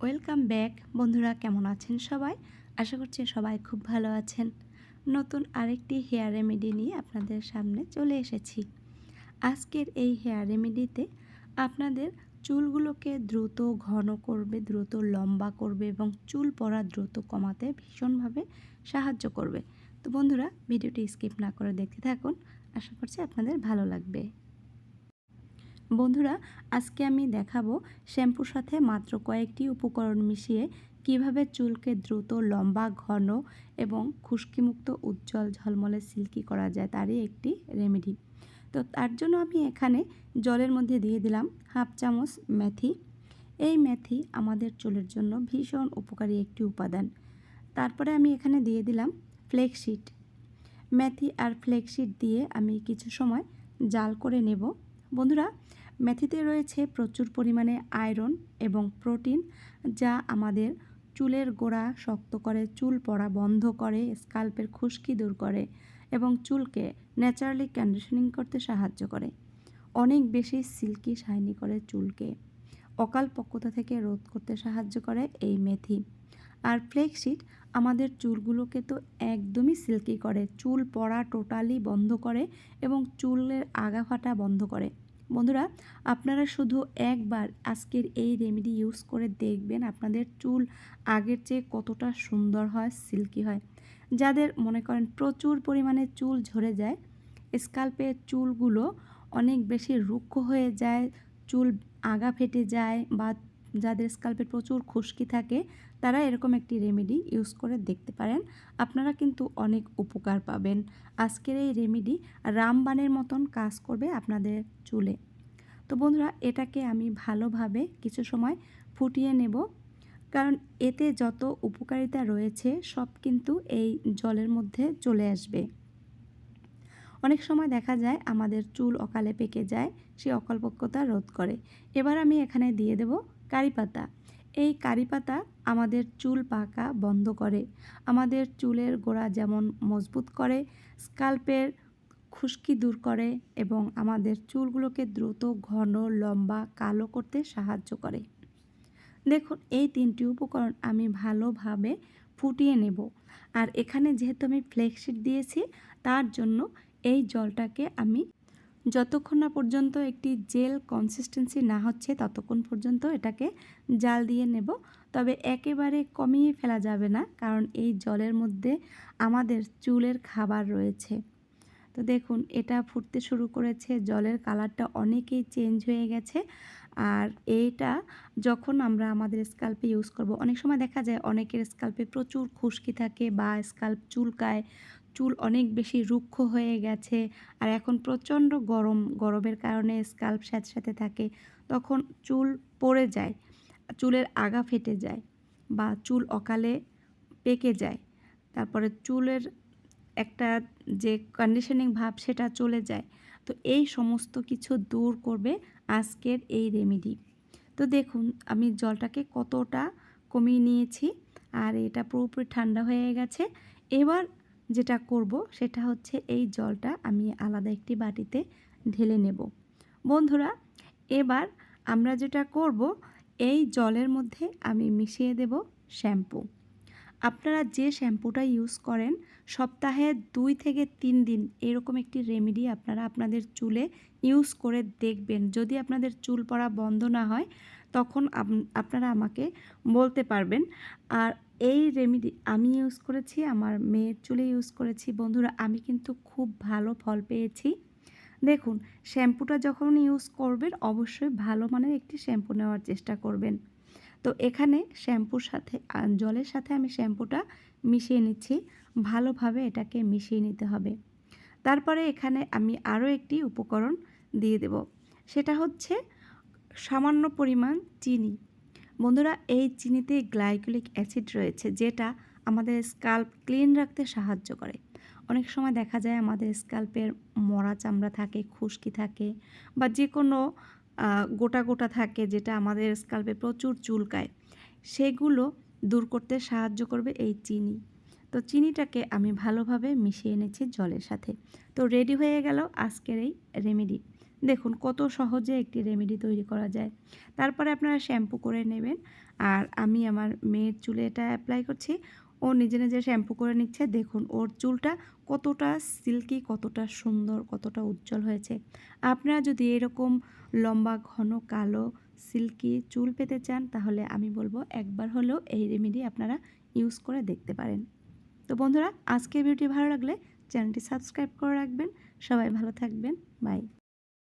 Welcome back. বন্ধুরা, কেমন আছেন সবাই? আশা করছি সবাই খুব ভালো আছেন। নতুন আরেকটি হেয়ার রেমেডি নিয়ে আপনাদের সামনে চলে এসেছি। আজকের এই হেয়ার রেমেডিতে আপনাদের চুলগুলোকে দ্রুত ঘন করবে, দ্রুত লম্বা করবে এবং চুল পড়া দ্রুত কমাতে ভীষণভাবে সাহায্য করবে। তো বন্ধুরা, ভিডিওটি স্কিপ না করে দেখতে থাকুন। আশা করছি আপনাদের ভালো লাগবে। বন্ধুরা, আজকে আমি দেখাবো শ্যাম্পুর সাথে মাত্র কয়েকটি উপকরণ মিশিয়ে কীভাবে চুলকে দ্রুত, লম্বা, ঘন এবং খুশকিমুক্ত, উজ্জ্বল, ঝলমলে সিল্কি করা যায় তারই একটি রেমেডি। তো তার জন্য আমি এখানে জলের মধ্যে দিয়ে দিলাম হাফ চামচ মেথি। এই মেথি আমাদের চুলের জন্য ভীষণ উপকারী একটি উপাদান। তারপরে আমি এখানে দিয়ে দিলাম ফ্লেক্সিড মেথি আর ফ্লেক্সিড দিয়ে আমি কিছু সময় জাল করে নেব। বন্ধুরা, মেথিতে রয়েছে প্রচুর পরিমাণে আয়রন এবং প্রোটিন যা আমাদের চুলের গোড়া শক্ত করে, চুল পড়া বন্ধ করে, স্কাল্পের খুশকি দূর করে এবং চুলকে ন্যাচারালি কন্ডিশনিং করতে সাহায্য করে। অনেক বেশি সিল্কি, শাইনি করে চুলকে অকাল পক্কতা থেকে রোধ করতে সাহায্য করে এই মেথি। আর ফ্লেক্সিড আমাদের চুলগুলোকে তো একদমই সিল্কি করে, চুল পড়া টোটালি বন্ধ করে এবং চুলের আগা ফাটা বন্ধ করে। বন্ধুরা, আপনারা শুধু একবার আজকের এই রেমেডি ইউজ করে দেখবেন আপনাদের চুল আগের চেয়ে কতটা সুন্দর হয় সিল্কি হয়। যাদের মনে করেন প্রচুর পরিমাণে চুল ঝরে যায় স্কাল্পের চুলগুলো অনেক বেশি রুক্ষ হয়ে যায়, চুল আগা ফেটে যায় বা যাদের স্কাল্পে প্রচুর খুশকি থাকে, তারা এরকম একটি রেমেডি ইউজ করে দেখতে পারেন। আপনারা কিন্তু অনেক উপকার পাবেন। আজকের এই রেমেডি রামবানের মতন কাজ করবে আপনাদের চুলে। তো বন্ধুরা, এটাকে আমি ভালোভাবে কিছু সময় ফুটিয়ে নেব। কারণ এতে যত উপকারিতা রয়েছে, সব কিন্তু এই জলের মধ্যে চলে আসবে। অনেক সময় দেখা যায়, আমাদের চুল অকালে পেকে যায়, সে অকল্পক্যতা রোধ করে। এবার আমি এখানে দিয়ে দেব কারি পাতা এই কারি পাতা আমাদের চুল পাকা বন্ধ করে। আমাদের চুলের গোড়া যেমন মজবুত করে, স্কাল্পের খুশকি দূর করে এবং আমাদের চুলগুলোকে দ্রুত, ঘন, লম্বা, কালো করতে সাহায্য করে। দেখুন, এই তিনটি উপকরণ আমি ভালোভাবে ফুটিয়ে নেব। আর এখানে যেহেতু আমি ফ্লেক্সিট দিয়েছি, তার জন্য এই জলটাকে আমি যতক্ষণ না পর্যন্ত একটি জেল কনসিস্টেন্সি না হচ্ছে, ততক্ষণ পর্যন্ত এটাকে জাল দিয়ে নেব। তবে একেবারে কমিয়ে ফেলা যাবে না, কারণ এই জলের মধ্যে আমাদের চুলের খাবার রয়েছে। তো দেখুন, এটা ফুটতে শুরু করেছে, জলের কালারটা অনেকেই চেঞ্জ হয়ে গেছে। আর এইটা যখন আমরা আমাদের স্কাল্পে ইউজ করব, অনেক সময় দেখা যায় অনেকের স্কাল্পে প্রচুর খুশকি থাকে বা স্কাল্প চুলকায়। চুল অনেক বেশি রুক্ষ হয়ে গেছে আর এখন প্রচণ্ড গরম, গরমের কারণে স্কাল্প সাথে সাথে থাকে। তখন চুল পড়ে যায়, চুলের আগা ফেটে যায় বা চুল অকালে পেকে যায়। তারপরে চুলের একটা যে কন্ডিশনিং ভাব সেটা চলে যায়। তো এই সমস্ত কিছু দূর করবে আজকের এই রেমেডি তো দেখুন, আমি জলটাকে কতটা কমিয়ে নিয়েছি আর এটা পুরোপুরি ঠান্ডা হয়ে গেছে। এবার যেটা করব সেটা হচ্ছে এই জলটা আমি আলাদা একটি বাটিতে ঢেলে নেব। বন্ধুরা, এবার আমরা যেটা করব, এই জলের মধ্যে আমি মিশিয়ে দেব শ্যাম্পু। আপনারা যে শ্যাম্পুটা ইউজ করেন, সপ্তাহে দুই থেকে তিন দিন এরকম একটি রেমেডি আপনারা আপনাদের চুলে ইউজ করে দেখবেন। যদি আপনাদের চুল পড়া বন্ধ না হয়, তখন আপনারা আমাকে বলতে পারবেন। আর এই রেমেডি আমি ইউজ করেছি, আমার মেয়ের চুলে ইউজ করেছি। বন্ধুরা, আমি কিন্তু খুব ভালো ফল পেয়েছি। দেখুন, শ্যাম্পুটা যখন ইউজ করবেন, অবশ্যই ভালো মানের একটি শ্যাম্পু নেওয়ার চেষ্টা করবেন। তো এখানে শ্যাম্পুর সাথে জলের সাথে আমি শ্যাম্পুটা মিশিয়ে নিচ্ছি। ভালোভাবে এটাকে মিশিয়ে নিতে হবে। তারপরে এখানে আমি আরও একটি উপকরণ দিয়ে দেব। সেটা হচ্ছে সামান্য পরিমাণ চিনি। বন্ধুরা, এই চিনিতে গ্লাইকোলিক অ্যাসিড রয়েছে, যেটা আমাদের স্কাল্প ক্লিন রাখতে সাহায্য করে। অনেক সময় দেখা যায় আমাদের স্কাল্পের মরা চামড়া থাকে, খুশকি থাকে, বা যে কোনো গোটা গোটা থাকে যেটা আমাদের স্কাল্পে প্রচুর চুলকায়, সেগুলো দূর করতে সাহায্য করবে এই চিনি। তো চিনিটাকে আমি ভালোভাবে মিশিয়ে এনেছি জলের সাথে। তো রেডি হয়ে গেল আজকের এই রেমেডি। দেখুন কত সহজে একটি রেমেডি তৈরি করা যায়। তারপরে আপনারা শ্যাম্পু করে নেবেন। আর আমি আমার মেয়ের চুলে এটা অ্যাপ্লাই করছি। ও নিজে নিজে শ্যাম্পু করে নিচ্ছে। দেখুন ওর চুলটা কতটা সিল্কি, কতটা সুন্দর, কতটা উজ্জ্বল হয়েছে। আপনারা যদি এরকম লম্বা, ঘন, কালো, সিল্কি চুল পেতে চান, তাহলে আমি বলব একবার হলেও এই রেমেডি আপনারা ইউজ করে দেখতে পারেন। তো বন্ধুরা, আজকের ভিডিওটি ভালো লাগলে চ্যানেলটি সাবস্ক্রাইব করে রাখবেন। সবাই ভালো থাকবেন। বাই।